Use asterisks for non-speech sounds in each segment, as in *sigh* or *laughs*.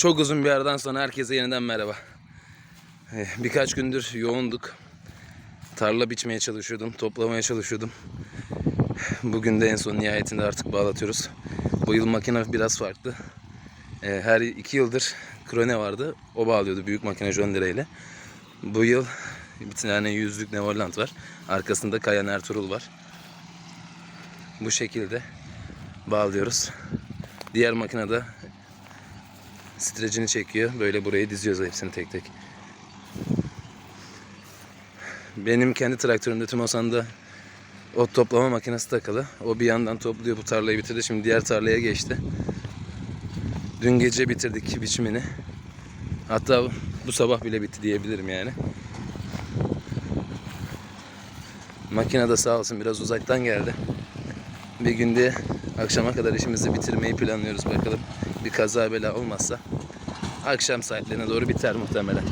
Çok uzun bir aradan sonra herkese yeniden merhaba. Eh, Birkaç gündür yoğunduk. Tarla biçmeye çalışıyordum, toplamaya çalışıyordum. Bugün de en son nihayetinde artık bağlatıyoruz. Bu yıl makine biraz farklı. Eh, Her iki yıldır krone vardı. O bağlıyordu büyük makine John ile. Bu yıl bir tane yüzlük Neverland var. Arkasında Kayan Ertuğrul var. Bu şekilde bağlıyoruz. Diğer makinede strecini çekiyor. Böyle burayı diziyoruz hepsini tek tek. Benim kendi traktörümde Tümosan'da ot toplama makinesi takılı. O bir yandan topluyor bu tarlayı bitirdi. Şimdi diğer tarlaya geçti. Dün gece bitirdik biçimini. Hatta bu sabah bile bitti diyebilirim yani. Makine de sağ olsun biraz uzaktan geldi. Bir günde akşama kadar işimizi bitirmeyi planlıyoruz bakalım. Bir kaza bela olmazsa akşam saatlerine doğru biter muhtemelen.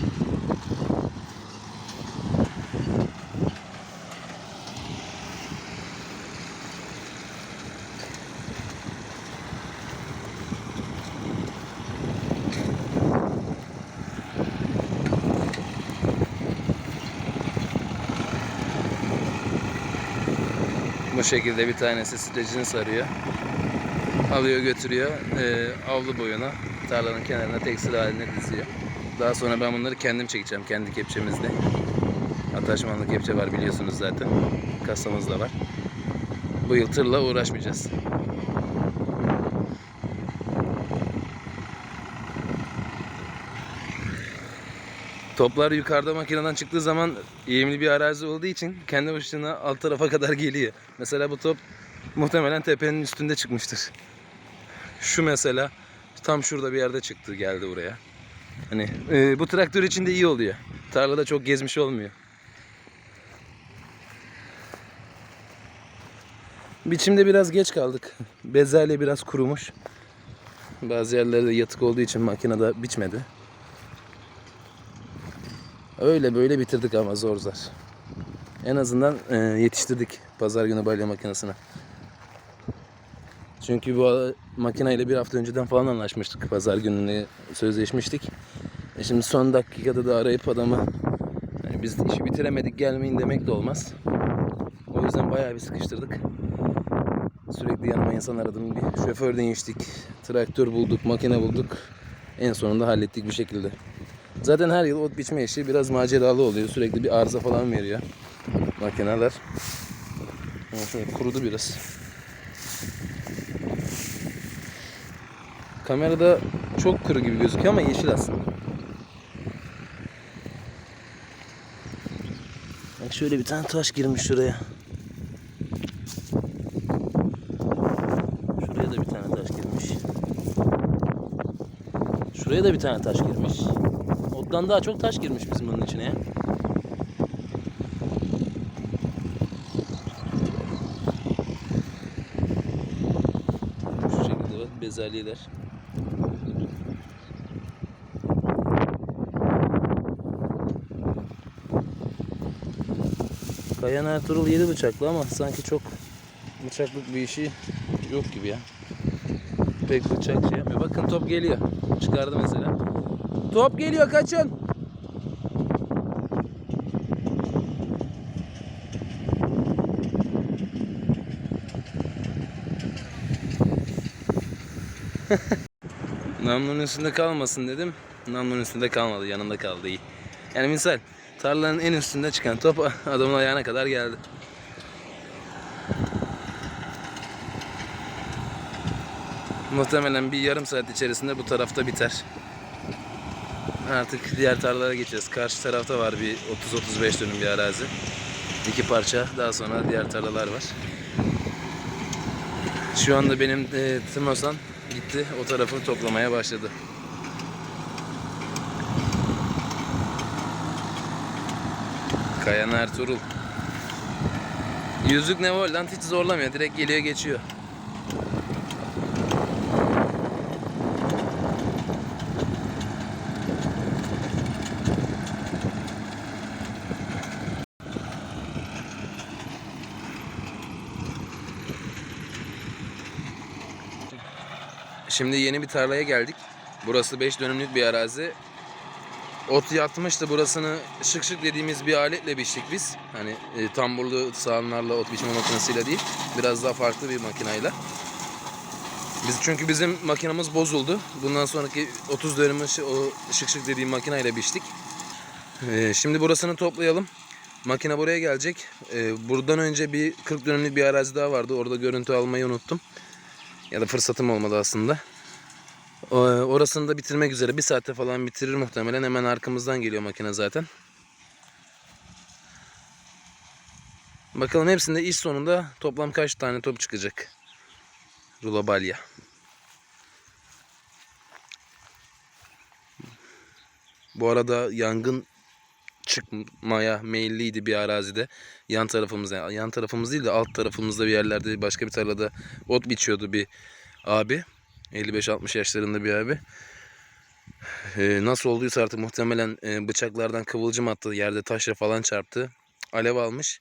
Bu şekilde bir tanesi strecini sarıyor. Alıyor götürüyor. Ee, avlu boyuna tarlanın kenarına tekstil haline diziyor. Daha sonra ben bunları kendim çekeceğim kendi kepçemizde. Ataşmanlı kepçe var biliyorsunuz zaten. Kasamız da var. Bu yıl tırla uğraşmayacağız. Toplar yukarıda makineden çıktığı zaman eğimli bir arazi olduğu için kendi başına alt tarafa kadar geliyor. Mesela bu top muhtemelen tepenin üstünde çıkmıştır. Şu mesela tam şurada bir yerde çıktı geldi buraya. Hani e, bu traktör için de iyi oluyor. Tarlada çok gezmiş olmuyor. Biçimde biraz geç kaldık. *laughs* Bezelye biraz kurumuş. Bazı yerlerde yatık olduğu için makinede biçmedi. Öyle böyle bitirdik ama zor zor. En azından e, yetiştirdik pazar günü balya makinesine. Çünkü bu makineyle bir hafta önceden falan anlaşmıştık. Pazar gününe sözleşmiştik. E şimdi son dakikada da arayıp adamı yani biz işi bitiremedik gelmeyin demek de olmaz. O yüzden bayağı bir sıkıştırdık. Sürekli yanıma insan aradım. Bir şoför değiştik. Traktör bulduk, makine bulduk. En sonunda hallettik bir şekilde. Zaten her yıl ot biçme işi biraz maceralı oluyor. Sürekli bir arıza falan veriyor makineler. Şöyle kurudu biraz. Kamerada çok kuru gibi gözüküyor ama yeşil aslında. Bak şöyle bir tane taş girmiş şuraya. Şuraya da bir tane taş girmiş. Şuraya da bir tane taş girmiş. Ottan daha çok taş girmiş bizim bunun içine ya. Şu şekilde bak bezelyeler. Kayan Ertuğrul yedi bıçaklı ama sanki çok bıçaklık bir işi yok gibi ya. Pek bıçak şey yapmıyor. Bakın top geliyor. Çıkardı mesela. Top geliyor kaçın. *laughs* Namlunun üstünde kalmasın dedim. Namlunun üstünde kalmadı. Yanında kaldı iyi. Yani misal tarlanın en üstünde çıkan top *laughs* adamın ayağına kadar geldi. Muhtemelen bir yarım saat içerisinde bu tarafta biter. Artık diğer tarlalara geçeceğiz. Karşı tarafta var bir 30-35 dönüm bir arazi. İki parça. Daha sonra diğer tarlalar var. Şu anda benim e, Timosan gitti. O tarafı toplamaya başladı. Kayan Ertuğrul. Yüzlük Nevoland hiç zorlamıyor. Direkt geliyor geçiyor. Şimdi yeni bir tarlaya geldik. Burası 5 dönümlük bir arazi. Ot yatmıştı. Burasını şık şık dediğimiz bir aletle biçtik biz. Hani e, tamburlu sahanlarla ot biçme makinesiyle değil. Biraz daha farklı bir makinayla. Biz çünkü bizim makinamız bozuldu. Bundan sonraki 30 dönümü o şık şık dediğim makinayla biçtik. Ee, şimdi burasını toplayalım. Makine buraya gelecek. Ee, buradan önce bir 40 dönümlük bir arazi daha vardı. Orada görüntü almayı unuttum. Ya da fırsatım olmadı aslında. Orasını da bitirmek üzere. Bir saatte falan bitirir muhtemelen. Hemen arkamızdan geliyor makine zaten. Bakalım hepsinde iş sonunda toplam kaç tane top çıkacak. Rulo balya. Bu arada yangın çıkmaya meyilliydi bir arazide. Yan tarafımızda, yan tarafımız değil de alt tarafımızda bir yerlerde başka bir tarlada ot biçiyordu bir abi. 55-60 yaşlarında bir abi. Ee, nasıl olduysa artık muhtemelen e, bıçaklardan kıvılcım attı. Yerde taşla falan çarptı. Alev almış.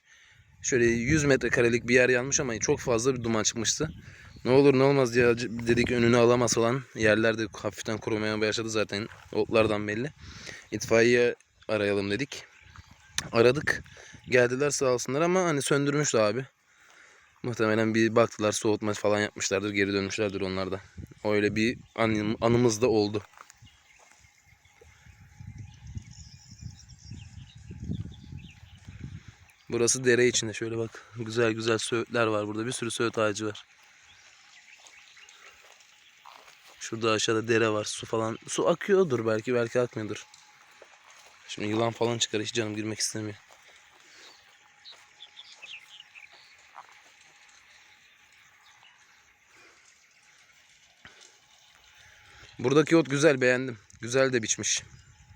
Şöyle 100 metrekarelik bir yer yanmış ama çok fazla bir duman çıkmıştı. Ne olur ne olmaz diye dedik önünü alamaz falan. Yerlerde hafiften kurumaya başladı zaten otlardan belli. İtfaiye arayalım dedik. Aradık. Geldiler sağ olsunlar ama hani söndürmüştü abi. Muhtemelen bir baktılar soğutma falan yapmışlardır. Geri dönmüşlerdir onlar da. Öyle bir anım, anımız da oldu. Burası dere içinde. Şöyle bak. Güzel güzel söğütler var burada. Bir sürü söğüt ağacı var. Şurada aşağıda dere var. Su falan. Su akıyordur belki. Belki akmıyordur. Şimdi yılan falan çıkar. Hiç canım girmek istemiyor. Buradaki ot güzel beğendim. Güzel de biçmiş.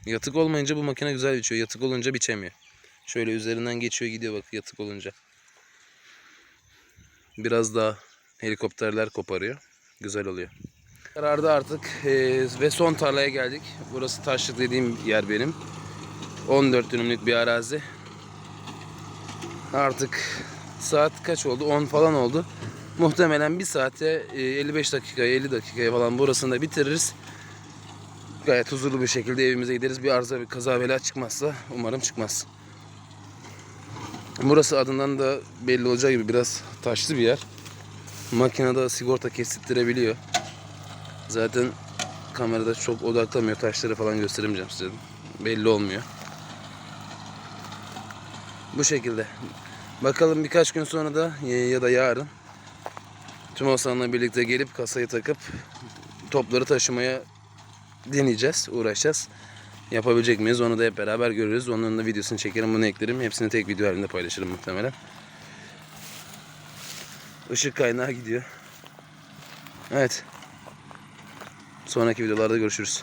Yatık olmayınca bu makine güzel biçiyor. Yatık olunca biçemiyor. Şöyle üzerinden geçiyor gidiyor bak yatık olunca. Biraz daha helikopterler koparıyor. Güzel oluyor. Kararda artık eee, ve son tarlaya geldik. Burası taşlık dediğim yer benim. 14 dönümlük bir arazi. Artık saat kaç oldu? 10 falan oldu. Muhtemelen bir saate e, 55 dakikaya 50 dakikaya falan burasını da bitiririz. Gayet huzurlu bir şekilde evimize gideriz. Bir arıza bir kaza bela çıkmazsa umarım çıkmaz. Burası adından da belli olacağı gibi biraz taşlı bir yer. Makinede sigorta kesittirebiliyor. Zaten kamerada çok odaklamıyor. Taşları falan gösteremeyeceğim size. Belli olmuyor. Bu şekilde. Bakalım birkaç gün sonra da e, ya da yarın tüm Hasan'la birlikte gelip kasayı takıp topları taşımaya deneyeceğiz, uğraşacağız. Yapabilecek miyiz onu da hep beraber görürüz. Onun da videosunu çekerim, bunu eklerim. Hepsini tek video halinde paylaşırım muhtemelen. Işık kaynağı gidiyor. Evet. Sonraki videolarda görüşürüz.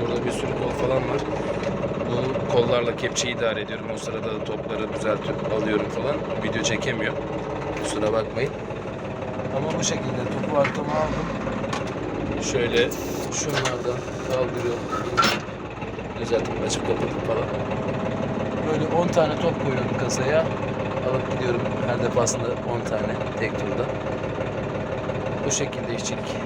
Burada bir sürü kol falan var. Bu kollarla kepçeyi idare ediyorum. O sırada da topları düzeltip alıyorum falan. Video çekemiyor. Kusura bakmayın. Ama bu şekilde topu arkama aldım. Şöyle şunlardan kaldırıyorum. Düzeltip açıp kapatıp falan. Böyle 10 tane top koyuyorum kasaya. Alıp gidiyorum her defasında 10 tane tek turda. Bu şekilde işçilik.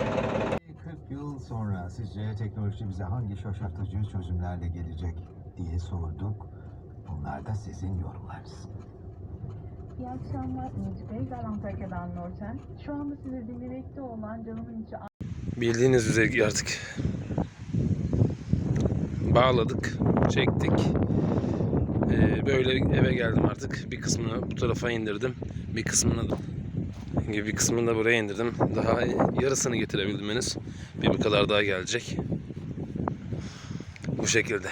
40 yıl sonra sizce teknoloji bize hangi şaşırtıcı çözümlerle gelecek diye sorduk. Bunlar da sizin yorumlarınız. İyi akşamlar Ümit Bey. Ben Antakya'dan Nurten. Şu anda sizi dinlemekte olan canımın içi Bildiğiniz üzere artık bağladık, çektik. Ee, böyle eve geldim artık. Bir kısmını bu tarafa indirdim. Bir kısmını da gibi bir kısmını da buraya indirdim. Daha yarısını getirebildim henüz. Bir bu kadar daha gelecek. Bu şekilde.